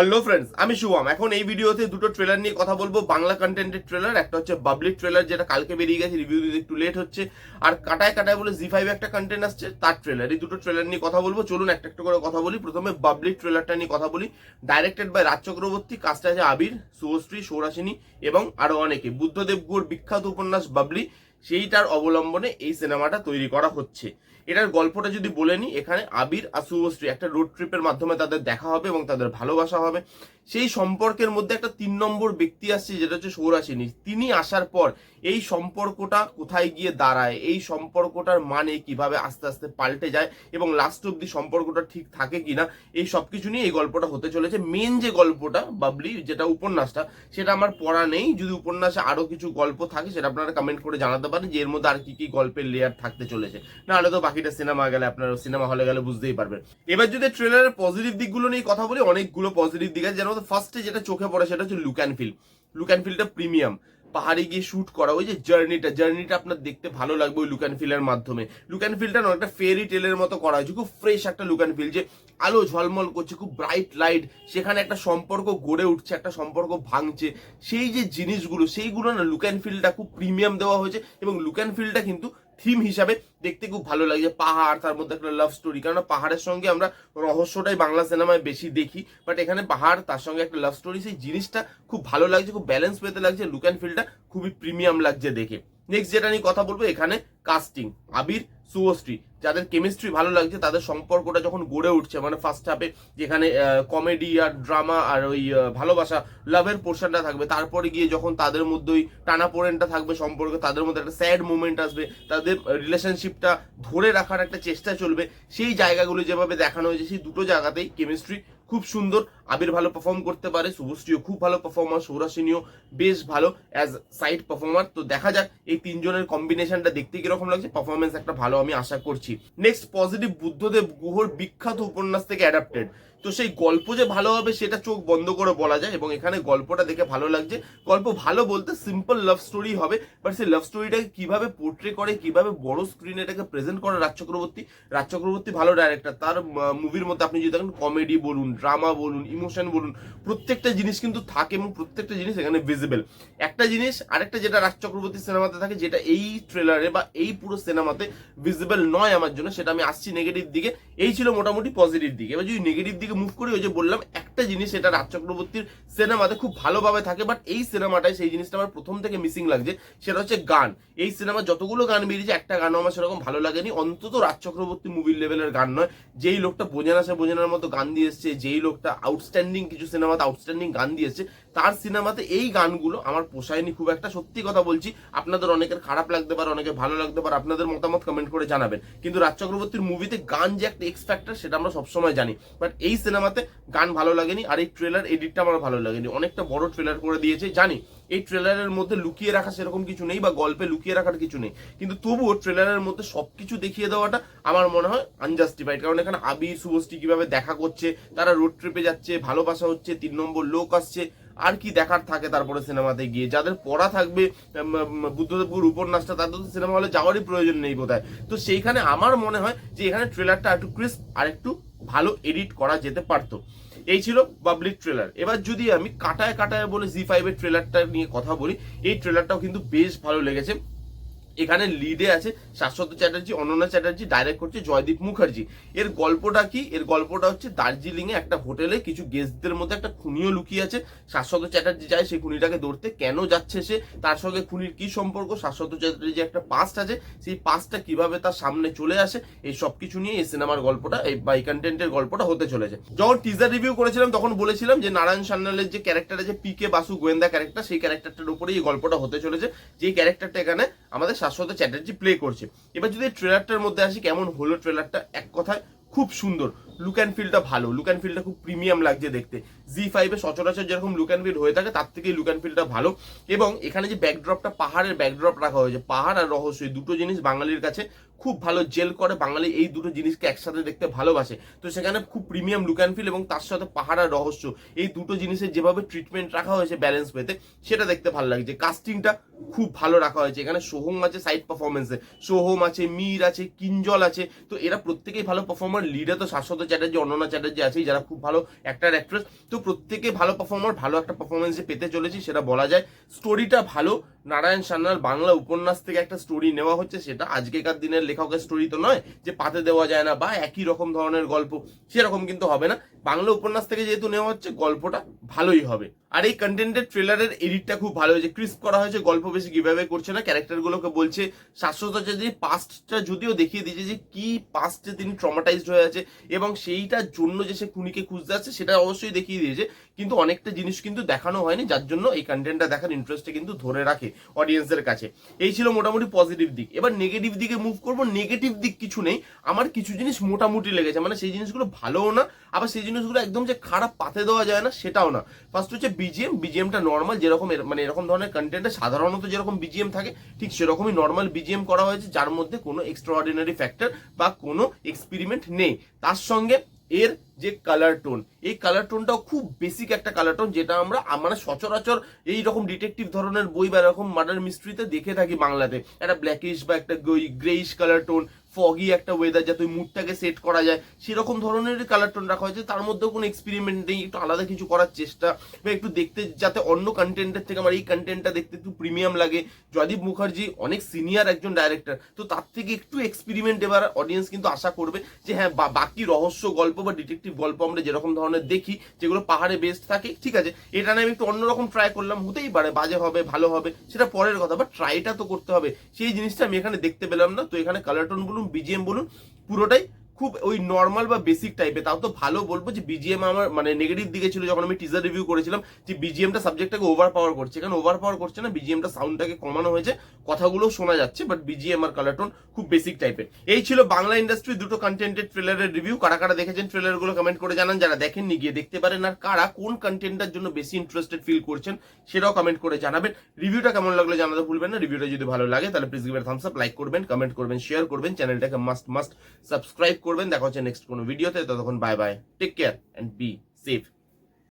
Hello friends আমি শুভম। এখন এই ভিডিওতে দুটো ট্রেলার নিয়ে কথা বলব। বাংলা কন্টেন্টের ট্রেলার একটা হচ্ছে পাবলিক ট্রেলার যেটা কালকে বেরিয়ে গেছে রিভিউ দিতে একটু লেট হচ্ছে। আর কাটায় কাটায় বলে জি ফাইভ একটা কন্টেন্ট আসছে, তার ট্রেলার এই দুটো ট্রেলার নিয়ে কথা বলব। চলুন একটা একটা করে কথা বলি। প্রথমে পাবলিক ট্রেলারটা নিয়ে কথা বলি। ডাইরেক্টেড বাই রাজ চক্রবর্তী কাজটা আছে আবির, শুভশ্রী সৌরাসিনী এবং আরও অনেকে। বুদ্ধদেব গুর বিখ্যাত উপন্যাস বাবলি, সেইটার অবলম্বনে এই সিনেমাটা তৈরি করা হচ্ছে। এটার গল্পটা যদি বলে নিই এখানে আবির আর শুভশ্রী একটা রোড ট্রিপের মাধ্যমে তাদের দেখা হবে এবং তাদের ভালোবাসা হবে। সেই সম্পর্কের মধ্যে একটা তিন নম্বর ব্যক্তি আসছে, যেটা হচ্ছে সৌরাসিনী তিনি আসার পর এই সম্পর্কটা কোথায় গিয়ে দাঁড়ায়, এই সম্পর্কটার মানে কীভাবে আস্তে আস্তে পাল্টে যায় এবং লাস্ট অব্দি সম্পর্কটা ঠিক থাকে কিনা, এই সব কিছু নিয়ে এই গল্পটা হতে চলেছে। মেন যে গল্পটা, বাবলি, যেটা উপন্যাসটা, সেটা আমার পড়া নেই। যদি উপন্যাসে আরও কিছু গল্প থাকে, সেটা আপনারা কমেন্ট করে জানাতে পারেন যে এর মধ্যে আর কি কি গল্পের লেয়ার থাকতে চলেছে। না নাহলে তো বাকিটা সিনেমা গেলে আপনারা সিনেমা হলে গেলে বুঝতেই পারবেন। এবার যদি ট্রেলারের পজিটিভ দিকগুলো নিয়ে কথা বলি, অনেকগুলো পজিটিভ দিক আছে। যেন ফার্স্টে যেটা চোখে পড়ে সেটা হচ্ছে look and feel look and ফিলটা প্রিমিয়াম পাহাড়ে গিয়ে শুট করা, ওই যে জার্নিটা জার্নিটা আপনার দেখতে ভালো লাগবে ওই লুক অ্যান্ড ফিলের মাধ্যমে। লুক অ্যান্ড ফিলটা না একটা ফেরি টেলের মতো করা হয়েছে। খুব ফ্রেশ একটা লুক অ্যান্ড ফিল যে আলো ঝলমল করছে, খুব ব্রাইট লাইট সেখানে একটা সম্পর্ক গড়ে উঠছে, একটা সম্পর্ক ভাঙছে। সেই যে জিনিসগুলো, সেইগুলো না লুক অ্যান্ড ফিলটা খুব প্রিমিয়াম দেওয়া হয়েছে। এবং লুক অ্যান্ড ফিলটা কিন্তু থিম হিসাবে দেখতে খুব ভালো লাগছে পাহাড়, তার মধ্যে একটা লাভ স্টোরি কেননা পাহাড়ের সঙ্গে আমরা রহস্যটাই বাংলা সিনেমায় বেশি দেখি বাট এখানে পাহাড়, তার সঙ্গে একটা লাভ স্টোরি সেই জিনিসটা খুব ভালো লাগছে, খুব ব্যালেন্স পেতে লাগছে লুক অ্যান্ড ফিলটা খুবই প্রিমিয়াম লাগছে দেখে। নেক্সট যেটা নিয়ে কথা বলব, এখানে কাস্টিং আবির শুভশ্রী যাদের কেমিস্ট্রি ভালো লাগছে, তাদের সম্পর্কটা যখন গড়ে উঠছে মানে ফার্স্ট হাফে যেখানে কমেডি আর ড্রামা আর ওই ভালোবাসা লাভের পোর্শনটা থাকবে, তারপরে গিয়ে যখন তাদের মধ্যে ওই টানা পোড়েনটা থাকবে সম্পর্কে, তাদের মধ্যে একটা স্যাড মুমেন্ট আসবে, তাদের রিলেশনশিপটা ধরে রাখার একটা চেষ্টা চলবে, সেই জায়গাগুলো যেভাবে দেখানো হয়েছে, সেই দুটো জায়গাতেই কেমিস্ট্রি খুব সুন্দর। আবির ভালো পারফর্ম করতে পারে, শুভশ্রীও খুব ভালো পারফর্মার সৌরাসিনীও বেশ ভালো অ্যাজ সাইড পারফর্মার তো দেখা যাক এই তিনজনের কম্বিনেশনটা দেখতে কীরকম লাগছে। পারফরমেন্স একটা ভালো আমি আশা করছি। নেক্সট পজিটিভ বুদ্ধদেব গুহর বিখ্যাত উপন্যাস থেকে অ্যাডাপ্টেড তো সেই গল্প যে ভালো হবে সেটা চোখ বন্ধ করে বলা যায় এবং এখানে গল্পটা দেখে ভালো লাগছে। গল্প ভালো বলতে সিম্পল লাভ স্টোরি হবে বাট সেই লাভ স্টোরিটাকে কীভাবে পোর্ট্রে করে, কীভাবে বড় স্ক্রিনে এটাকে প্রেজেন্ট করে রাজ চক্রবর্তী? রাজ চক্রবর্তী ভালো ডাইরেক্টর তার মুভির মধ্যে আপনি যদি দেখেন কমেডি বলুন ড্রামা বলুন ইমোশন বলুন, প্রত্যেকটা জিনিস কিন্তু থাকে এবং প্রত্যেকটা জিনিস এখানে ভিজিবল একটা জিনিস, আরেকটা যেটা রাজ চক্রবর্তী সিনেমাতে থাকে, যেটা এই ট্রেলারে বা এই পুরো সিনেমাতে ভিজিবল নয় আমার জন্য, সেটা আমি আসছি নেগেটিভ দিকে। এই ছিল মোটামুটি পজিটিভ দিকে। এবার যদি নেগেটিভ দিকে মুভ করি ওই যে বললাম, একটা জিনিস এটা রাজ চক্রবর্তীর সিনেমাতে খুব ভালোভাবে থাকে বাট এই সিনেমাটায় সেই জিনিসটা আমার প্রথম থেকে মিসিং লাগছে, সেটা হচ্ছে গান। এই সিনেমা যতগুলো গান বেরিয়েছে, একটা গানও আমার সেরকম ভালো লাগেনি, অন্তত রাজ চক্রবর্তী মুভির লেভেলের গান নয়। যেই লোকটা বোঝে না সে বোঝানোর মতো গান দিয়ে এসছে, যেই লোকটা আউটস্ট্যান্ডিং কিছু সিনেমাতে আউটস্ট্যান্ডিং গান দিয়ে এসছে তার সিনেমাতে এই গানগুলো আমার পোষায়নি খুব একটা। সত্যি কথা বলছি, আপনাদের অনেকের খারাপ লাগতে পারে অনেকের ভালো লাগতে পারে, আপনাদের মতামত কমেন্ট করে জানাবেন। কিন্তু রাজ চক্রবর্তীর মুভিতে গান যে একটা এক্স ফ্যাক্টর সেটা আমরা সবসময় জানি। বাট এই সিনেমাতে গান ভালো লাগেনি, আর এই ট্রেলার এডিটটা আমার ভালো লাগেনি। অনেকটা বড় ট্রেলার করে দিয়েছে, জানি। এই ট্রেলারের মধ্যে লুকিয়ে রাখা সেরকম কিছু নেই, বা গল্পে লুকিয়ে রাখার কিছু নেই। কিন্তু তবুও ট্রেলারের মধ্যে সবকিছু দেখিয়ে দেওয়াটা আমার মনে হয় আনজাস্টিফাইড কারণ এখানে আবির, শুভশ্রী কীভাবে দেখা করছে, তারা রোড ট্রিপে যাচ্ছে, ভালোবাসা হচ্ছে, তিন নম্বর লোক আসছে আর কি দেখার থাকে তারপরে সিনেমাতে গিয়ে। যাদের পড়া থাকবে বুদ্ধদেবপুর উপন্যাসটা, তাদের তো সিনেমা হলে যাওয়ারই প্রয়োজন নেই বোধহয়। তো সেইখানে আমার মনে হয় যে এখানে ট্রেলারটা একটু ক্রিস্প আর একটু ভালো এডিট করা যেতে পারতো। এই ছিল পাবলিক ট্রেলার এবার যদি আমি কাটায় কাটায় বলে জি ফাইভের ট্রেলারটা নিয়ে কথা বলি, এই ট্রেলারটাও কিন্তু বেশ ভালো লেগেছে। এখানে লিডে আছে শাশ্বত চ্যাটার্জি, অনন্যা চ্যাটার্জি ডাইরেক্ট করছে জয়দীপ মুখার্জি। এর গল্পটা কি? এর গল্পটা হচ্ছে দার্জিলিং এ একটা হোটেলে কিছু গেস্টদের মধ্যে একটা খুনিও লুকিয়ে আছে। শাশ্বত চ্যাটার্জি যায় সেই খুনিটাকে ধরতে। কেন যাচ্ছে সে? তার সঙ্গে খুনির কি সম্পর্ক? শাশ্বত চ্যাটার্জি একটা পাস্ট আছে, সেই পাস্টটা কীভাবে তার সামনে চলে আসে? এই সব কিছু নিয়ে এই সিনেমার গল্পটা, এই বা এই কন্টেন্টের গল্পটা হতে চলেছে। যখন টিজার রিভিউ করেছিলাম, তখন বলেছিলাম যে নারায়ণ সান্যালের যে ক্যারেক্টার আছে পি কে বাসু গোয়েন্দা ক্যারেক্টার সেই ক্যারেক্টারটার উপরেই এই গল্পটা হতে চলেছে। যেই ক্যারেক্টারটা এখানে আমাদের শাশ্বত চ্যাটার্জি প্লে করছে। এবার যদি ট্রেলারটার মধ্যে আসি, কেমন হলো ট্রেলারটা এক কথায় খুব সুন্দর। লুক অ্যান্ড ফিলটা ভালো। লুক অ্যান্ড ফিলটা খুব প্রিমিয়াম লাগছে দেখতে। জি ফাইভে সচরাচর যেরকম লুক অ্যান্ড ফিল হয়ে থাকে, তার থেকে লুক অ্যান্ড ফিলটা ভালো। এবং এখানে যে ব্যাকড্রপটা পাহাড়ের ব্যাকড্রপ রাখা হয়েছে, পাহাড় আর রহস্য দুটো জিনিস বাঙালির কাছে খুব ভালো জেল করে। বাঙালি এই দুটো জিনিসকে একসাথে দেখতে ভালোবাসে। তো সেখানে খুব প্রিমিয়াম লুক অ্যান্ড ফিল এবং তার সাথে পাহাড় আর রহস্য। এই দুটো জিনিসের যেভাবে ট্রিটমেন্ট রাখা হয়েছে ব্যালেন্স পেতে সেটা দেখতে ভালো লাগছে কাস্টিংটা খুব ভালো রাখা হয়েছে। এখানে সোহম আছে সাইড পারফরমেন্সে সোহম আছে, মীর আছে, কিঞ্জল আছে। তো এরা প্রত্যেকেই ভালো পারফর্মার লিডে তো শাশ্বত চ্যাটার্জি, অনন্যা চ্যাটার্জি আছেই, যারা খুব ভালো অ্যাক্টার অ্যাক্ট্রেস তো প্রত্যেকে ভালো পারফর্মার ভালো একটা পারফরমেন্স পেতে চলেছি, সেটা বলা যায়। স্টোরিটা ভালো নারায়ণ সান্যাল বাংলা উপন্যাস থেকে একটা স্টোরি নেওয়া হচ্ছে, সেটা আজকেকার দিনের লেখকের স্টোরি তো নয়, যে পাতে দেওয়া যায় না বা একই রকম ধরনের গল্প, সেরকম কিন্তু হবে না। বাংলা উপন্যাস থেকে যেহেতু নেওয়া হচ্ছে, গল্পটা ভালোই হবে। আর এই কন্টেন্টের ট্রেলারের এডিটটা খুব ভালো হয়েছে ক্রিস্প করা হয়েছে, গল্প বেশি কীভাবে করছে না ক্যারেক্টারগুলোকে বলছে, শাশ্বত যে পাস্টটা যদিও দেখিয়ে দিয়েছে যে কি পাস্টে তিনি ট্রমাটাইজড হয়ে আছে, এবং সেইটার জন্য যে সে খুনিকে খুঁজতে আছে সেটা অবশ্যই দেখিয়ে দিয়েছে, কিন্তু অনেকটা জিনিস কিন্তু দেখানো হয়নি, যার জন্য এই কন্টেন্টটা দেখার ইন্টারেস্টে কিন্তু ধরে রাখে। অডিয়েন্সের কাছে। এই ছিল মোটামুটি পজিটিভ দিক। এবার নেগেটিভ দিকে মুভ করব। নেগেটিভ দিক কিছু নেই। আমার কিছু জিনিস মোটামুটি লেগেছে। মানে সেই জিনিসগুলো ভালোও না, আবার সেই জিনিসগুলো একদম যে খারাপ পাতে দেওয়া যায় না, সেটাও না। ফার্স্ট হচ্ছে বিজিএম বিজিএমটা নর্মাল যেরকম মানে এরকম ধরনের কন্টেন্টে সাধারণত যেরকম বিজিএম থাকে, ঠিক সেরকমই নর্মাল বিজিএম করা হয়েছে, যার মধ্যে কোনো এক্সট্রা অর্ডিনারি ফ্যাক্টর বা কোনো এক্সপেরিমেন্ট নেই। তার সঙ্গে এর যে কালার টোন এই কালার টোনটাও খুব বেসিক একটা কালার টোন যেটা আমরা মানে সচরাচর এই রকম ডিটেকটিভ ধরনের বই বা এরকম মার্ডার মিস্ট্রিতে দেখে থাকি বাংলাতে। একটা ব্ল্যাকিশ বা একটা গ্রেইশ কালার টোন ফগি একটা ওয়েদার যাতে মুডটাকে সেট করা যায়, সেরকম ধরনের কালার টোন রাখা হয়েছে। তার মধ্যেও কোনো এক্সপেরিমেন্ট নেই, একটু আলাদা কিছু করার চেষ্টা বা একটু দেখতে যাতে অন্য কন্টেন্টের থেকে আমার এই কন্টেন্টটা দেখতে একটু প্রিমিয়াম লাগে। জয়দীপ মুখার্জি অনেক সিনিয়র একজন ডাইরেক্টর তো তার থেকে একটু এক্সপেরিমেন্ট এবার অডিয়েন্স কিন্তু আশা করবে যে হ্যাঁ বাকি রহস্য গল্প বা ডিটেকটিভ গল্প আমরা যেরকম ধরনের দেখি, যেগুলো পাহাড়ে বেস্ট থাকে, ঠিক আছে, এটা নিয়ে আমি একটু অন্যরকম ট্রাই করলাম, হতেই পারে, বাজে হবে, ভালো হবে, সেটা পরের কথা বাট ট্রাইটা তো করতে হবে। সেই জিনিসটা আমি এখানে দেখতে পেলাম না, তো এখানে কালার টোন বলুন বিজিএম বলুন পুরোটাই খুব ওই নর্মাল বা বেসিক টাইপের তাও তো ভালো বলব যে বিজিএম আমার মানে নেগেটিভ দিকে ছিল যখন আমি টিজার রিভিউ করেছিলাম, যে বিজিএমটা সাবজেক্টটাকে ওভার পাওয়ার করছে। এখানে ওভার পাওয়ার করছে না? বিজিএমটা সাউন্ডটাকে কমানো হয়েছে, কথাগুলো শোনা যাচ্ছে বাট বিজিএম আর কালার টোন খুব বেসিক টাইপের এই ছিল বাংলা ইন্ডাস্ট্রি দুটো কন্টেন্টের ট্রেলারের রিভিউ কারা কারা দেখেছেন ট্রেলারগুলো কমেন্ট করে জানান। যারা দেখেননি, গিয়ে দেখতে পারেন। আর কারা কোন কন্টেন্টের জন্য বেশি ইন্টারেস্টেড ফিল করছেন, সেটাও কমেন্ট করে জানাবেন। রিভিউটা কেমন লাগল জানাতে ভুলবেন না। রিভিউটা যদি ভালো লাগে, তাহলে please give thumbs up like করবেন কমেন্ট করবেন শেয়ার করবেন। চ্যানেলটাকে মাস্ট মাস্ট সাবস্ক্রাইব করবেন। দেখা হচ্ছে নেক্সট কোনো ভিডিওতে ততক্ষণ bye bye take care and be safe